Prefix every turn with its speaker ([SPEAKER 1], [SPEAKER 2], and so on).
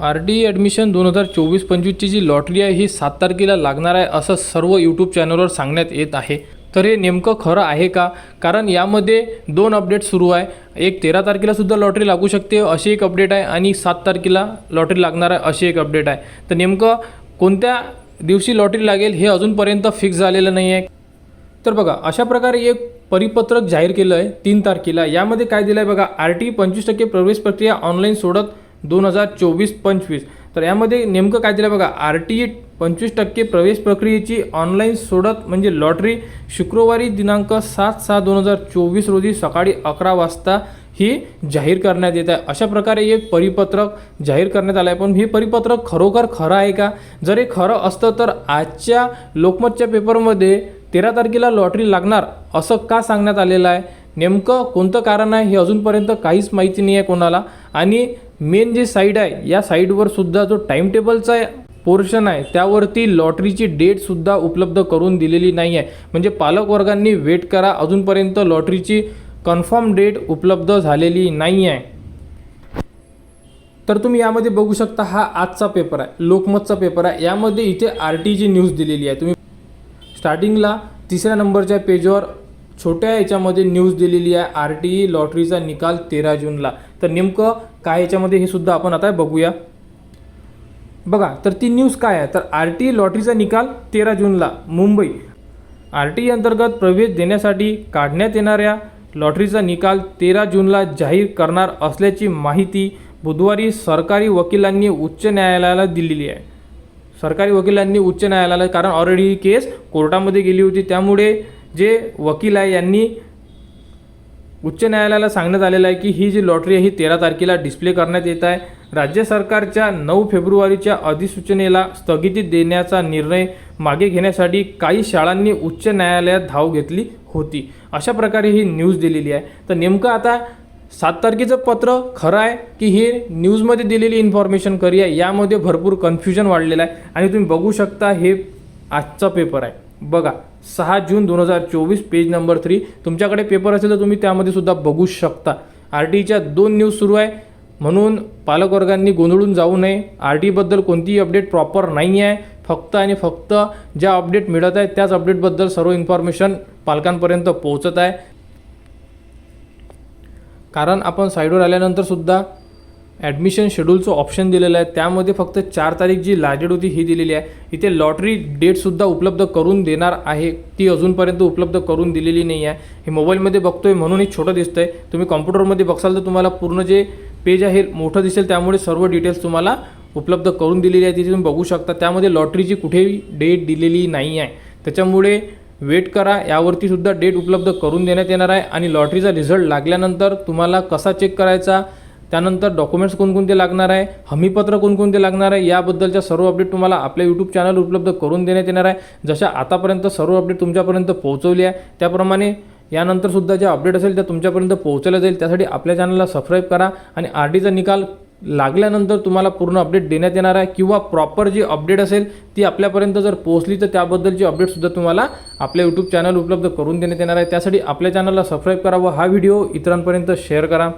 [SPEAKER 1] R D admission दोन हजार चोवीस पंचवीसची जी लॉटरी आहे ही सात तारखेला लागणार आहे असं सर्व यूट्यूब चॅनलवर सांगण्यात येत आहे. तर हे नेमकं खरं आहे का? कारण यामध्ये दोन अपडेट सुरू आहे. एक तेरा तारखेला सुद्धा लॉटरी लागू शकते अशी एक अपडेट आहे आणि सात तारखेला लॉटरी लागणार आहे अशी एक अपडेट आहे. तर नेमकं कोणत्या दिवशी लॉटरी लागेल हे अजूनपर्यंत फिक्स झालेलं नाही आहे तर बघा अशा प्रकारे एक परिपत्रक जाहीर केलं आहे तीन तारखेला. यामध्ये काय दिलं आहे बघा आर टी पंचवीस टक्के प्रवेश प्रक्रिया ऑनलाईन सोडत दोन हजार चोवीस पंचवीस. तर यामध्ये नेमकं काय दिलं आहे बघा आर टी ई पंचवीस टक्के प्रवेश प्रक्रियेची ऑनलाईन सोडत म्हणजे लॉटरी शुक्रवारी दिनांक सात सहा दोन हजार चोवीस रोजी सकाळी अकरा वाजता ही जाहीर करण्यात येत आहे. अशा प्रकारे एक परिपत्रक जाहीर करण्यात आलं आहे पण हे परिपत्रक खरोखर खरं आहे का? जर हे खरं असतं तर आजच्या लोकमतच्या पेपरमध्ये तेरा तारखेला लॉटरी लागणार असं का सांगण्यात आलेलं आहे? नेमकं कोणतं कारण आहे हे अजूनपर्यंत काहीच माहिती नाही आहे कोणाला. आणि मेन जे साईड आहे या साईडवर सुद्धा जो टाइम टेबलचा आहे पोर्शन आहे त्यावरती लॉटरीची डेटसुद्धा उपलब्ध करून दिलेली नाही आहे. म्हणजे पालक वर्गांनी वेट करा अजूनपर्यंत लॉटरीची कन्फर्म डेट उपलब्ध झालेली नाही आहे. तर तुम्ही यामध्ये बघू शकता हा आजचा पेपर आहे लोकमतचा पेपर आहे. यामध्ये इथे आर टीची न्यूज दिलेली आहे. तुम्ही स्टार्टिंगला तिसऱ्या नंबरच्या पेजवर छोट्या याच्यामध्ये न्यूज दिलेली आहे आर टी ई लॉटरीचा निकाल तेरा जूनला. तर नेमकं काय याच्यामध्ये हे सुद्धा आपण आता बघूया. बघा तर ती न्यूज काय आहे? तर आर टी ई लॉटरीचा निकाल तेरा जूनला मुंबई. आर टी अंतर्गत प्रवेश देण्यासाठी काढण्यात येणाऱ्या लॉटरीचा निकाल तेरा जूनला जाहीर करणार असल्याची माहिती बुधवारी सरकारी वकिलांनी उच्च न्यायालयाला दिलेली आहे. सरकारी वकिलांनी उच्च न्यायालयाला कारण ऑलरेडी ही केस कोर्टामध्ये गेली होती त्यामुळे जे वकील आहे यांनी उच्च न्यायालयाला सांगण्यात आलेलं आहे की ही जी लॉटरी आहे ही तेरा तारखेला डिस्प्ले करण्यात येत आहे. राज्य सरकारच्या नऊ फेब्रुवारीच्या अधिसूचनेला स्थगिती देण्याचा निर्णय मागे घेण्यासाठी काही शाळांनी उच्च न्यायालयात धाव घेतली होती. अशा प्रकारे ही न्यूज दिलेली आहे. तर नेमकं आता सात तारखेचं पत्र खरं आहे की हे न्यूजमध्ये दिलेली इन्फॉर्मेशन खरी आहे? यामध्ये भरपूर कन्फ्युजन वाढलेलं आहे. आणि तुम्ही बघू शकता हे आजचा पेपर आहे. बघा. सहा जून दोन हजार चोवीस पेज नंबर थ्री तुमच्याकडे पेपर असेल तर तुम्ही त्यामध्ये सुद्धा बघू शकता. आर टीच्या दोन न्यूज सुरू आहे. म्हणून पालकवर्गांनी गोंधळून जाऊ नये. आर टीबद्दल कोणतीही अपडेट प्रॉपर नाही आहे फक्त आणि फक्त ज्या अपडेट मिळत आहे त्याच अपडेटबद्दल सर्व इन्फॉर्मेशन पालकांपर्यंत पोहोचत आहे. कारण आपण साईडवर आल्यानंतरसुद्धा ॲडमिशन शेड्यूलचं ऑप्शन दिलेलं आहे. त्यामध्ये फक्त चार तारीख जी लास्ट डेट होती ही दिलेली आहे. इथे लॉटरी डेटसुद्धा उपलब्ध करून देणार आहे. ती अजूनपर्यंत उपलब्ध करून दिलेली नाही आहे. हे मोबाईलमध्ये बघतोय म्हणून हे छोटं दिसतंय. तुम्ही कॉम्प्युटरमध्ये बघसाल तर तुम्हाला पूर्ण जे पेज आहे मोठं दिसेल. त्यामुळे सर्व डिटेल्स तुम्हाला उपलब्ध करून दिलेली आहे. तिथे तुम्ही बघू शकता. त्यामध्ये लॉटरीची कुठेही डेट दिलेली नाही आहे. त्याच्यामुळे वेट करा. यावरती सुद्धा डेट उपलब्ध करून देण्यात येणार आहे. आणि लॉटरीचा रिझल्ट लागल्यानंतर तुम्हाला कसा चेक करायचा? त्यानंतर डॉक्युमेंट्स कोणकोणते लागणार आहे हमीपत्र कोणकोणते लागणार आहे याबद्दलच्या सर्व अपडेट तुम्हाला आपल्या यूट्यूब चॅनल उपलब्ध करून देण्यात येणार आहे. जशा आतापर्यंत सर्व अपडेट तुमच्यापर्यंत पोहोचवली आहे त्याप्रमाणे यानंतरसुद्धा ज्या अपडेट असेल त्या तुमच्यापर्यंत पोहोचवल्या जाईल. त्यासाठी आपल्या चॅनलला सबस्क्राईब करा आणि आर डीचा निकाल लागल्यानंतर तुम्हाला पूर्ण अपडेट देण्यात येणार आहे किंवा प्रॉपर जी अपडेट असेल ती आपल्यापर्यंत जर पोहोचली तर त्याबद्दलची अपडेटसुद्धा तुम्हाला आपल्या यूट्यूब चॅनल उपलब्ध करून देण्यात येणार आहे. त्यासाठी आपल्या चॅनलला सबस्क्राईब करा व हा व्हिडिओ इतरांपर्यंत शेअर करा.